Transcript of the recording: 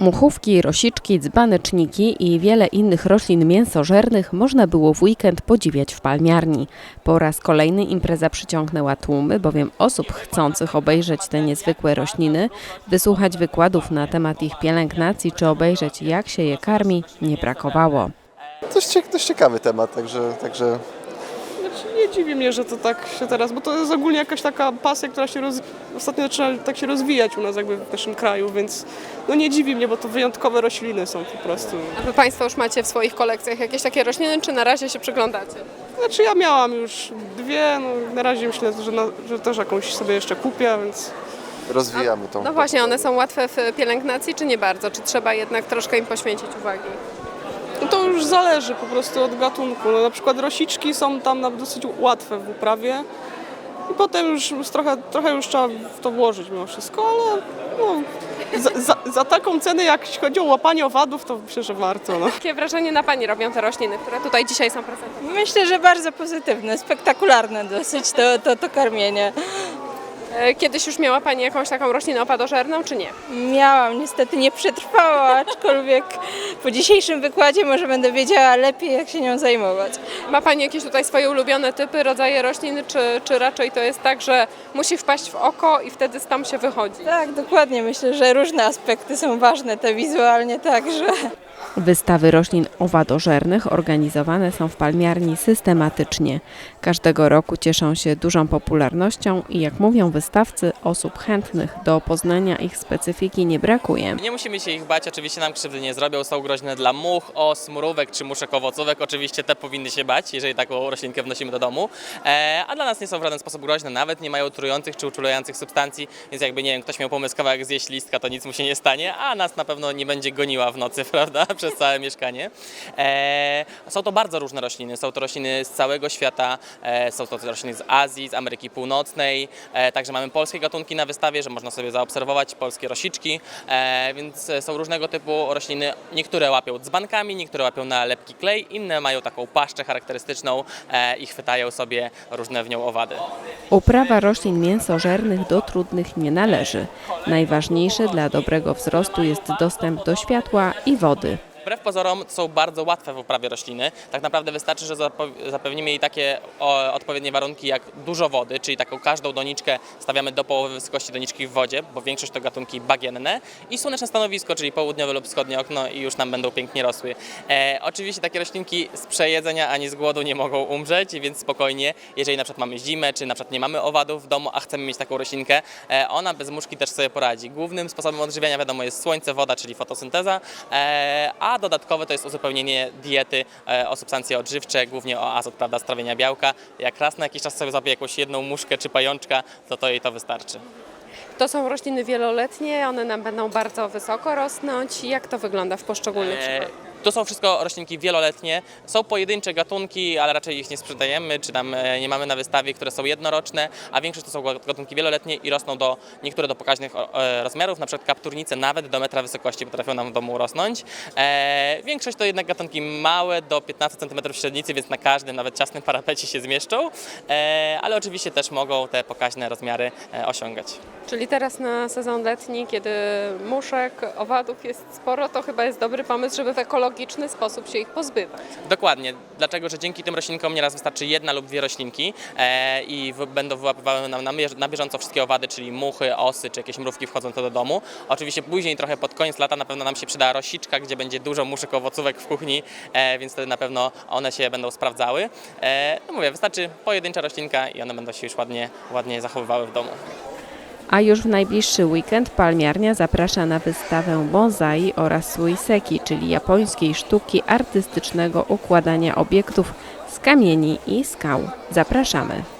Muchówki, rosiczki, dzbaneczniki i wiele innych roślin mięsożernych można było w weekend podziwiać w palmiarni. Po raz kolejny impreza przyciągnęła tłumy, bowiem osób chcących obejrzeć te niezwykłe rośliny, wysłuchać wykładów na temat ich pielęgnacji czy obejrzeć jak się je karmi, nie brakowało. Cie- dość ciekawy temat, także, także nie dziwi mnie, że to tak się teraz, bo to jest ogólnie jakaś taka pasja, która się roz... ostatnio zaczyna tak się rozwijać u nas jakby w naszym kraju, więc no nie dziwi mnie, bo to wyjątkowe rośliny są po prostu. A wy Państwo już macie w swoich kolekcjach jakieś takie rośliny, czy na razie się przyglądacie? Znaczy ja miałam już dwie, no na razie myślę, że, na, że też jakąś sobie jeszcze kupię, więc rozwijamy tą. No właśnie, one są łatwe w pielęgnacji, czy nie bardzo? Czy trzeba jednak troszkę im poświęcić uwagi? No to już zależy po prostu od gatunku. No, na przykład rosiczki są tam na dosyć łatwe w uprawie i potem już trochę, trochę już trzeba w to włożyć mimo wszystko, ale no, za, za, za taką cenę, jak jeśli chodzi o łapanie owadów, to myślę, że warto. No. Jakie wrażenie na Pani robią te rośliny, które tutaj dzisiaj są prezentowane? Myślę, że bardzo pozytywne, spektakularne dosyć to, to, to karmienie. E, Kiedyś już miała Pani jakąś taką roślinę opadożerną, czy nie? Miałam, niestety nie przetrwała, aczkolwiek po dzisiejszym wykładzie może będę wiedziała lepiej, jak się nią zajmować. Ma Pani jakieś tutaj swoje ulubione typy, rodzaje roślin, czy, czy raczej to jest tak, że musi wpaść w oko i wtedy tam się wychodzi? Tak, dokładnie, myślę, że różne aspekty są ważne, te wizualnie także. Wystawy roślin owadożernych organizowane są w palmiarni systematycznie. Każdego roku cieszą się dużą popularnością i jak mówią wystawcy, osób chętnych do poznania ich specyfiki nie brakuje. Nie musimy się ich bać, oczywiście nam krzywdy nie zrobią, są groźne dla much, os, mrówek czy muszek owocówek, oczywiście te powinny się bać, jeżeli taką roślinkę wnosimy do domu, e, a dla nas nie są w żaden sposób groźne, nawet nie mają trujących czy uczulających substancji, więc jakby nie wiem, ktoś miał pomysł kawałek zjeść listka, to nic mu się nie stanie, a nas na pewno nie będzie goniła w nocy, prawda, przez całe mieszkanie. E, są to bardzo różne rośliny, są to rośliny z całego świata, e, są to rośliny z Azji, z Ameryki Północnej, e, także mamy polskie gatunki na wystawie, że można sobie zaobserwować polskie rosiczki, e, więc e, są różnego typu rośliny. Niektóre łapią dzbankami, niektóre łapią na lepki klej, inne mają taką paszczę charakterystyczną e, i chwytają sobie różne w nią owady. Uprawa roślin mięsożernych do trudnych nie należy. Najważniejsze dla dobrego wzrostu jest dostęp do światła i wody. Wbrew pozorom są bardzo łatwe w uprawie rośliny. Tak naprawdę wystarczy, że zapewnimy jej takie odpowiednie warunki jak dużo wody, czyli taką każdą doniczkę stawiamy do połowy wysokości doniczki w wodzie, bo większość to gatunki bagienne i słoneczne stanowisko, czyli południowe lub wschodnie okno i już nam będą pięknie rosły. E, oczywiście takie roślinki z przejedzenia ani z głodu nie mogą umrzeć, więc spokojnie, jeżeli na przykład mamy zimę, czy na przykład nie mamy owadów w domu, a chcemy mieć taką roślinkę, e, ona bez muszki też sobie poradzi. Głównym sposobem odżywiania wiadomo jest słońce, woda, czyli fotosynteza, e, a dodatkowe to jest uzupełnienie diety e, o substancje odżywcze, głównie o azot, prawda, strawienia białka. Jak raz na jakiś czas sobie złapie jakąś jedną muszkę czy pajączka, to to jej to wystarczy. To są rośliny wieloletnie, one nam będą bardzo wysoko rosnąć. Jak to wygląda w poszczególnych przypadkach? To są wszystko roślinki wieloletnie. Są pojedyncze gatunki, ale raczej ich nie sprzedajemy, czy tam e, nie mamy na wystawie, które są jednoroczne, a większość to są gatunki wieloletnie i rosną do niektóre do pokaźnych e, rozmiarów, na przykład kapturnice nawet do metra wysokości potrafią nam w domu rosnąć. E, większość to jednak gatunki małe, do 15 cm średnicy, więc na każdym, nawet ciasnym parapecie się zmieszczą, ale oczywiście też mogą te pokaźne rozmiary osiągać. Czyli teraz na sezon letni, kiedy muszek, owadów jest sporo, to chyba jest dobry pomysł, żeby w ekologiczny sposób się ich pozbywać. Dokładnie, dlatego że dzięki tym roślinkom nieraz wystarczy jedna lub dwie roślinki e, i w, będą wyłapywały nam na, na bieżąco wszystkie owady, czyli muchy, osy czy jakieś mrówki wchodzące do domu. Oczywiście później, trochę pod koniec lata, na pewno nam się przyda rosiczka, gdzie będzie dużo muszek owocówek w kuchni, e, więc wtedy na pewno one się będą sprawdzały. E, no mówię, wystarczy pojedyncza roślinka i one będą się już ładnie, ładnie zachowywały w domu. A już w najbliższy weekend palmiarnia zaprasza na wystawę bonsai oraz suiseki, czyli japońskiej sztuki artystycznego układania obiektów z kamieni i skał. Zapraszamy!